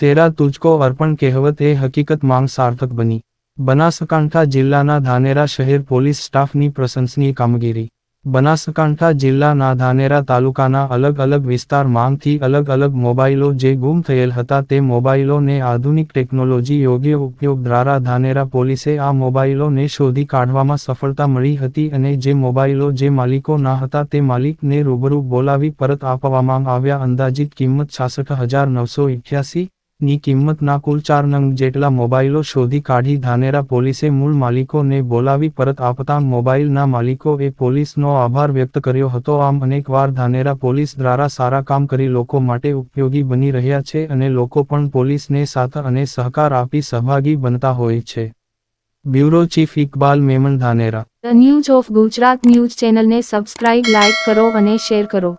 તેરા તુજકો અર્પણ કહેવત એ હકીકત માંગ સાર્થક બની. બનાસકાંઠા જિલ્લાના ધાનેરા શહેર પોલીસ સ્ટાફની પ્રશંસનીય કામગીરી. બનાસકાંઠા જિલ્લાના ધાનેરા તાલુકાના અલગ અલગ વિસ્તાર માંગથી અલગ અલગ મોબાઈલો જે ગુમ થયેલ હતા તે મોબાઈલોને આધુનિક ટેકનોલોજી યોગ્ય ઉપયોગ દ્વારા ધાનેરા પોલીસે આ મોબાઈલોને શોધી કાઢવામાં સફળતા મળી હતી અને જે મોબાઈલો જે માલિકો ના હતા તે માલિકને રૂબરૂ બોલાવી પરત આપવામાં આવ્યા અંદાજિત કિંમત છાસઠ હજાર નવસો ની કિંમતના કુલ ચાર નંગ જેટલા મોબાઈલો શોધી કાઢી ધાનેરા પોલીસે મૂળ માલિકોને બોલાવી પરત આપતા મોબાઈલના માલિકોએ પોલીસનો આભાર વ્યક્ત કર્યો હતો. આમ અનેકવાર ધાનેરા પોલીસ દ્વારા સારા કામ કરી લોકો માટે ઉપયોગી બની રહ્યા છે અને લોકો પણ પોલીસને સાથ અને સહકાર આપી સહભાગી બનતા હોય છે. Bureau chief Iqbal Memon Dhanera. The news of Gujarat news ચેનલને સબસ્ક્રાઇબ લાઇક કરો અને શેર કરો.